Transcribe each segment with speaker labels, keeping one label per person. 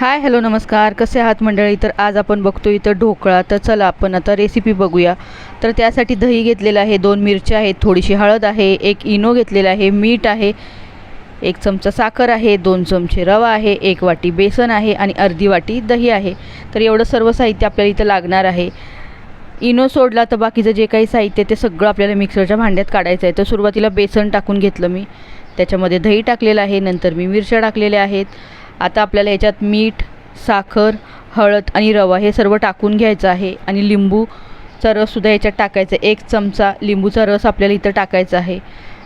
Speaker 1: Hi hello नमस्कार. कसे आहात मंडळी? तर आज आपण बघतो इथं ढोकळा. तर चला आपण आता रेसिपी बघूया. तर त्यासाठी दही घेतलेलं आहे दोन मिरच्या आहेत थोडीशी हळद आहे एक इनो घेतलेला आहे मीठ आहे एक चमचा साखर आहे दोन चमचे रवा आहे एक वाटी बेसन आहे आणि अर्धी वाटी दही आहे. तर एवढं सर्व साहित्य आपल्याला इथं लागणार आहे. इनो सोडला तर बाकीचं जे काही साहित्य ते सगळं आपल्याला मिक्सरच्या भांड्यात काढायचं आहे. तर सुरुवातीला बेसन टाकून घेतलं मी. त्याच्यामध्ये दही टाकलेलं आहे नंतर मी मिरच्या टाकलेल्या आहेत. आता आपल्याला याच्यात मीठ साखर हळद आणि रवा हे सर्व टाकून घ्यायचं आहे. आणि लिंबूचा रससुद्धा याच्यात टाकायचा आहे. एक चमचा लिंबूचा रस आपल्याला इथं टाकायचा आहे.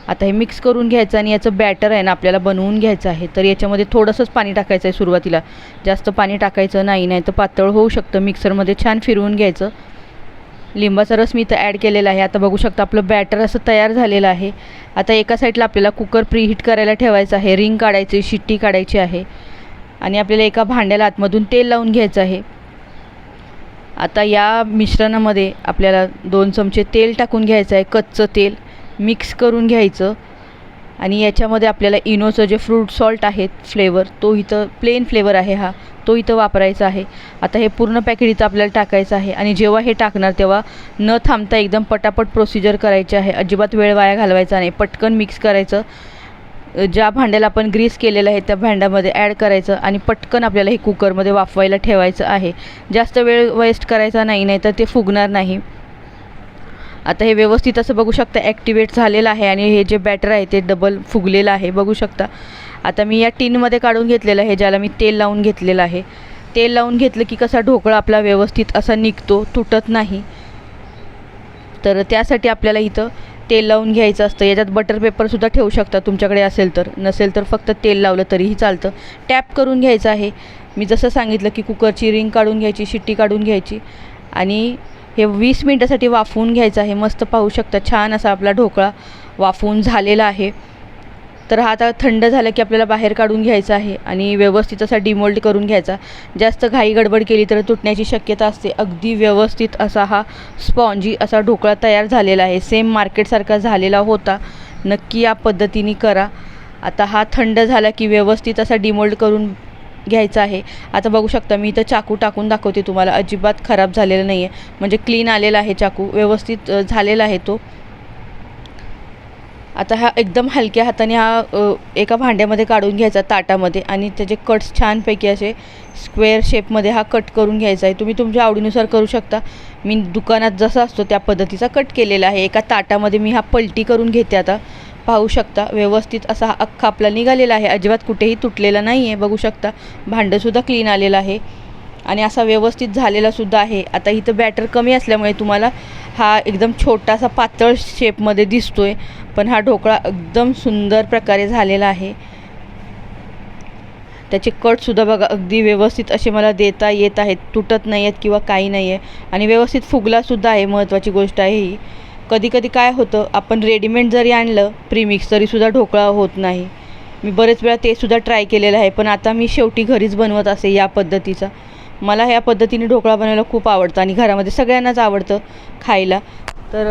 Speaker 1: आता हे मिक्स करून घ्यायचं आणि याचं बॅटर आहे ना आपल्याला बनवून घ्यायचं आहे. तर याच्यामध्ये थोडंसंच पाणी टाकायचं आहे सुरुवातीला. जास्त पाणी टाकायचं नाही नाही तर पातळ होऊ शकतं. मिक्सरमध्ये छान फिरवून घ्यायचं. लिंबाचा रस मी इथं ॲड केलेला आहे. आता बघू शकता आपलं बॅटर असं तयार झालेलं आहे. आता एका साईडला आपल्याला कुकर प्रीहीट करायला ठेवायचं आहे. रिंग काढायची शिट्टी काढायची आहे. आणि आपल्याला एका भांड्याला आतमधून तेल लावून घ्यायचं आहे. आता या मिश्रणामध्ये आपल्याला दोन चमचे तेल टाकून घ्यायचं आहे कच्चं तेल मिक्स करून घ्यायचं. आणि याच्यामध्ये आपल्याला इनोचं जे फ्रूट सॉल्ट आहे फ्लेवर तो इथं प्लेन फ्लेवर आहे हा तो इथं वापरायचा आहे. आता हे पूर्ण पॅकेट इथं आपल्याला टाकायचं आहे. आणि जेव्हा हे टाकणार तेव्हा न थांबता एकदम पटापट प्रोसिजर करायची आहे. अजिबात वेळ वाया घालवायचा नाही. पटकन मिक्स करायचं. ज्या भांड्याला आपण ग्रीस केलेलं आहे त्या भांड्यामध्ये ॲड करायचं आणि पटकन आपल्याला हे कुकरमध्ये वाफवायला ठेवायचं आहे. जास्त वेळ वेस्ट करायचा नाही नाही तर ते फुगणार नाही. आता हे व्यवस्थित असं बघू शकता ॲक्टिवेट झालेलं आहे आणि हे जे बॅटर आहे ते डबल फुगलेलं आहे. बघू शकता. आता मी या टीनमध्ये काढून घेतलेलं आहे ज्याला मी तेल लावून घेतलेलं आहे. तेल लावून घेतलं की कसा ढोकळा आपला व्यवस्थित असा निघतो तुटत नाही. तर त्यासाठी आपल्याला इथं तेल लावून घ्यायचं असतं. याच्यात बटर पेपरसुद्धा ठेवू शकता. तुमच्याकडे असेल तर. नसेल तर फक्त तेल लावलं तरीही चालतं. टॅप करून घ्यायचं आहे. मी जसं सांगितलं की कुकरची रिंग काढून घ्यायची शिट्टी काढून घ्यायची. आणि हे वीस मिनटासाठी वाफवून घ्यायचं आहे. मस्त पाहू शकता. छान असा आपला ढोकळा वाफवून झालेला आहे. तर हा आता थंड झालं की आपल्याला बाहेर काढून घ्यायचा आहे आणि व्यवस्थित असा डिमोल्ड करून घ्यायचा. जास्त घाई गडबड केली तर तुटण्याची शक्यता असते. अगदी व्यवस्थित असा हा स्पॉन्जी असा ढोकळा तयार झालेला आहे. सेम मार्केटसारखा झालेला होता. नक्की या पद्धतीने करा. आता हा थंड झाला की व्यवस्थित असा डिमोल्ड करून घ्यायचा आहे. आता बघू शकता मी इथं चाकू टाकून दाखवते तुम्हाला. अजिबात खराब झालेला नाही आहे म्हणजे क्लीन आलेला आहे चाकू. व्यवस्थित झालेला आहे तो. आता हा एकदम हलक्या हाताने हा एका भांड्यामध्ये काढून घ्यायचा ताटामध्ये आणि त्याचे कट्स छानपैकी असे स्क्वेअर शेपमध्ये हा कट करून घ्यायचा आहे. तुम्ही तुमच्या आवडीनुसार करू शकता. मी दुकानात जसा असतो त्या पद्धतीचा कट केलेला आहे. एका ताटामध्ये मी हा पलटी करून घेते आता. पाहू शकता व्यवस्थित असा हा अख्खा आपला निघालेला आहे. अजिबात कुठेही तुटलेला नाही आहे बघू शकता भांडंसुद्धा क्लीन आलेलं आहे. आणि असा व्यवस्थित झालेला सुद्धा आहे. आता इथं बॅटर कमी असल्यामुळे तुम्हाला हा एकदम छोटासा पातळ शेपमध्ये दिसतोय पण हा ढोकळा एकदम सुंदर प्रकारे झालेला आहे. त्याचे कटसुद्धा बघा अगदी व्यवस्थित असे मला देता येत आहेत. तुटत नाही आहेत किंवा काही नाही आहे आणि व्यवस्थित फुगलासुद्धा आहे महत्त्वाची गोष्ट आहे ही. कधी कधी काय होतं आपण रेडीमेड जरी आणलं प्रीमिक्स तरीसुद्धा ढोकळा होत नाही. मी बरेच वेळा तेसुद्धा ट्राय केलेलं आहे पण आता मी शेवटी घरीच बनवत असे या पद्धतीचा. मला ह्या पद्धतीने ढोकळा बनवायला खूप आवडतं आणि घरामध्ये सगळ्यांनाच आवडतं खायला. तर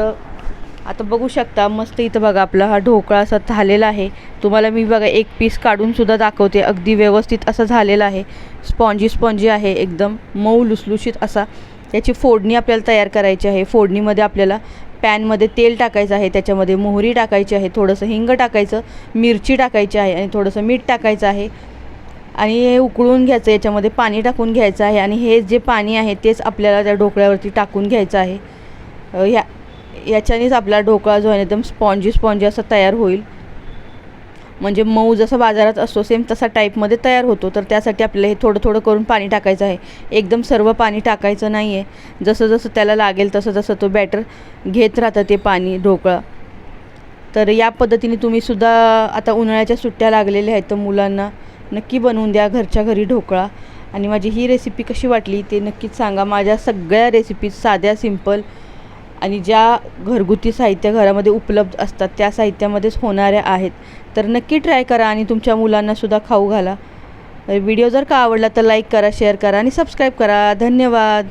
Speaker 1: आता बघू शकता मस्त इथं बघा आपला हा ढोकळा असा झालेला आहे. तुम्हाला मी बघा एक पीस काढूनसुद्धा दाखवते. अगदी व्यवस्थित असा झालेला आहे. स्पॉन्जी स्पॉन्जी आहे एकदम. मऊ लुसलुशीत असा. त्याची फोडणी आपल्याला तयार करायची आहे. फोडणीमध्ये आपल्याला पॅनमध्ये तेल टाकायचं आहे. त्याच्यामध्ये मोहरी टाकायची आहे. थोडंसं हिंग टाकायचं मिरची टाकायची आहे आणि थोडंसं मीठ टाकायचं आहे. आणि हे उकळून घ्यायचं याच्यामध्ये पाणी टाकून घ्यायचं आहे आणि हे जे पाणी आहे तेच आपल्याला त्या ढोकळ्यावरती टाकून घ्यायचं आहे. ह्या याच्यानेच आपला ढोकळा जो आहे ना एकदम स्पॉन्जी स्पॉन्जी असा तयार होईल. म्हणजे मऊ जसा बाजारात असतो सेम तसा टाईपमध्ये तयार होतो. तर त्यासाठी आपल्याला हे थोडं थोडं करून पाणी टाकायचं आहे. एकदम सर्व पाणी टाकायचं नाही आहे जसं जसं त्याला लागेल तसं तसं तो बॅटर घेत राहतं ते पाणी ढोकळा. तर या पद्धतीने तुम्हीसुद्धा आता उन्हाळ्याच्या सुट्ट्या लागलेल्या आहेत तर मुलांना नक्की बनवून द्या घरच्या घरी ढोकळा. आणि माझी ही रेसिपी कशी वाटली ते नक्कीच सांगा. माझ्या सगळ्या रेसिपीज साध्या सिंपल आणि ज्या घरगुती साहित्य घरामध्ये उपलब्ध असतात त्या साहित्यामध्येच होणाऱ्या आहेत. तर नक्की ट्राय करा आणि तुमच्या मुलांनासुद्धा खाऊ घाला. व्हिडिओ जर का आवडला तर लाईक करा शेअर करा आणि सबस्क्राईब करा. धन्यवाद.